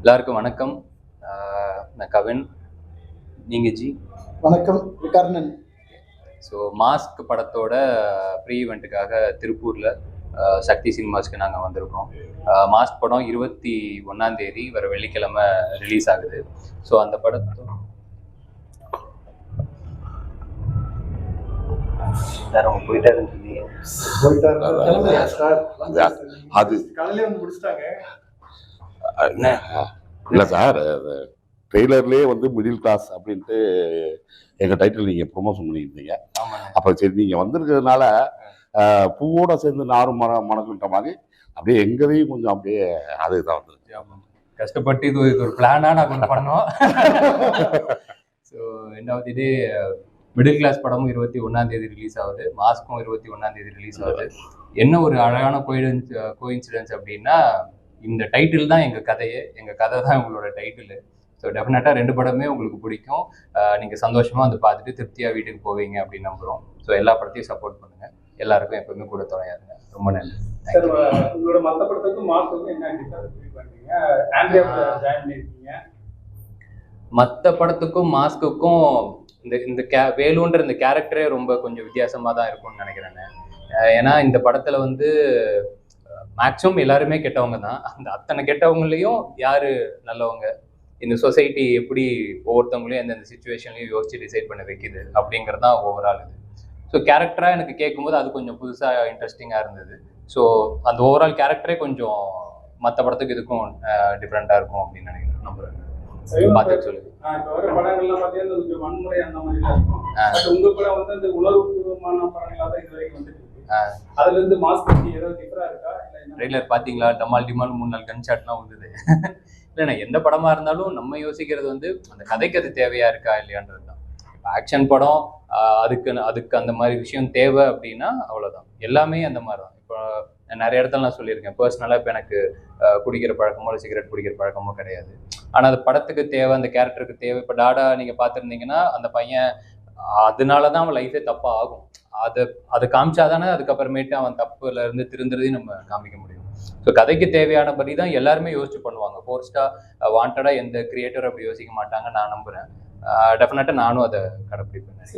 எல்லாருக்கும் வணக்கம். ஆஹ் நான் கவின். நீங்கள் ஜி? வணக்கம் கர்ணன் ஸோ மாஸ்க் படத்தோட ப்ரீ ஈவெண்ட்டுக்காக திருப்பூரில் சக்தி சினிமாஸ்க்கு நாங்கள் வந்திருக்கோம். மாஸ்க் படம் இருபத்தி ஒன்றாம் தேதி வர வெள்ளிக்கிழமை ரிலீஸ் ஆகுது. ஸோ அந்த படத்தோட போயிட்டாருன்னு சொன்னீங்க அது காலையிலே வந்து முடிச்சிட்டாங்க என்ன இல்ல சார் ட்ரெய்லர்லயே வந்து மிடில் கிளாஸ் அப்படின்ட்டு எங்க டைட்டில் நீங்க ப்ரொமோஷன் பண்ணியிருந்தீங்க. அப்ப சரி நீங்க வந்திருக்கிறதுனால பூவோட சேர்ந்து நாரும் மர மணக்குன்ற மாதிரி அப்படியே எங்கதையும் கொஞ்சம் அப்படியே அதுதான் வந்துருச்சு. ஆமாம். கஷ்டப்பட்டு இது இது ஒரு பிளானாக நான் கொஞ்சம் பண்ணோம். ஸோ ரெண்டாவது இது மிடில் கிளாஸ் படமும் இருபத்தி ஒன்றாம் தேதி ரிலீஸ் ஆகுது. மாஸ்க்கும் இருபத்தி ஒன்றாம் தேதி ரிலீஸ் ஆகுது. என்ன ஒரு அழகான கோயிடன்ஸ் கோயின்சிடன்ஸ் அப்படின்னா இந்த டைட்டில் தான் எங்கள் கதையே. எங்கள் கதை தான் உங்களோட டைட்டில் ஸோ டெஃபினட்டாக ரெண்டு படமே உங்களுக்கு பிடிக்கும். நீங்கள் சந்தோஷமாக வந்து பார்த்துட்டு திருப்தியாக வீட்டுக்கு போவீங்க அப்படின்னு நம்புகிறோம் ஸோ எல்லா படத்தையும் சப்போர்ட் பண்ணுங்கள் எல்லாருக்கும் எப்பவுமே கூட துணையா இருங்க. ரொம்ப நன்றி. You. உங்களோட மத்த படத்துக்கும் மாஸ்க்கு என்ன மற்ற படத்துக்கும் மாஸ்க்குக்கும் இந்த இந்த கே வேலுன்ற இந்த கேரக்டரே ரொம்ப கொஞ்சம் வித்தியாசமாக தான் இருக்கும்னு நினைக்கிறேன் ஏன்னா இந்த படத்தில் வந்து மேக்ஸிமம் எல்லாருமே கெட்டவங்க தான். அந்த அத்தனை கெட்டவங்களையும் யாரு நல்லவங்க? இந்த சொசைட்டி எப்படி ஒவ்வொருத்தவங்களையும் எந்தெந்த சுச்சுவேஷன்லையும் யோசிச்சு டிசைட் பண்ண வைக்குது அப்படிங்கிறது தான் ஓவரால் இது. ஸோ கேரக்டராக எனக்கு கேட்கும்போது அது கொஞ்சம் புதுசாக இன்ட்ரெஸ்டிங்காக இருந்தது. ஸோ அந்த ஓவரால் கேரக்டரே கொஞ்சம் மற்ற படத்துக்கு இதுக்கும் டிஃப்ரெண்ட்டாக இருக்கும் அப்படின்னு நினைக்கிறேன். நம்புறேன் பார்த்து சொல்லுங்க. ஆஹ் இப்ப வர படங்கள்லாம் பாத்தீங்கன்னா கொஞ்சம் வன்முறை அந்த மாதிரி தான் இருக்கும். ஆ. பட் உங்க படம் வந்து அந்த உணர்வுபூர்வமான படங்களா தான் இது வரைக்கும் வந்துட்டு. அதுல இருந்து மாஸ்க் ஏதோ டிஃபரா இருக்கா? ட்ரெய்லர் பார்த்தீங்களா? டமால் டிமால் மூணு நாள் கன் ஷாட்லாம் வந்தது இல்லைண்ணா எந்த படமா இருந்தாலும் நம்ம யோசிக்கிறது வந்து அந்த கதைக்கு அது தேவையா இருக்கா? இல்லையான்றது தான். இப்போ ஆக்ஷன் படம் அதுக்கு அதுக்கு அந்த மாதிரி விஷயம் தேவை அப்படின்னா அவ்வளோதான் எல்லாமே அந்த மாதிரி தான் இப்போ நிறைய இடத்துல நான் சொல்லியிருக்கேன். பர்சனலாக இப்போ எனக்கு குடிக்கிற பழக்கமோ இல்லை சிகரெட் குடிக்கிற பழக்கமோ கிடையாது. ஆனால் அது படத்துக்கு தேவை அந்த கேரக்டருக்கு தேவை. இப்போ டாடா நீங்கள் பார்த்துருந்தீங்கன்னா அந்த பையன் அதனால தான் அவன் லைஃபே தப்பாக ஆகும் அதை அதை காமிச்சாதானே அதுக்கப்புறமேட்டு அவன் தப்புல இருந்து திருந்துறதையும் நம்ம காமிக்க முடியும். ஸோ கதைக்கு தேவையான படி தான் எல்லாருமே யோசிச்சு பண்ணுவாங்க. ஃபோர்ஸ்டா வாண்டடா எந்த கிரியேட்டர் அப்படி யோசிக்க மாட்டாங்க நான் நம்புறேன். டெஃபினட்டாக நானும் அதை கடைப்பிடிப்பேன்.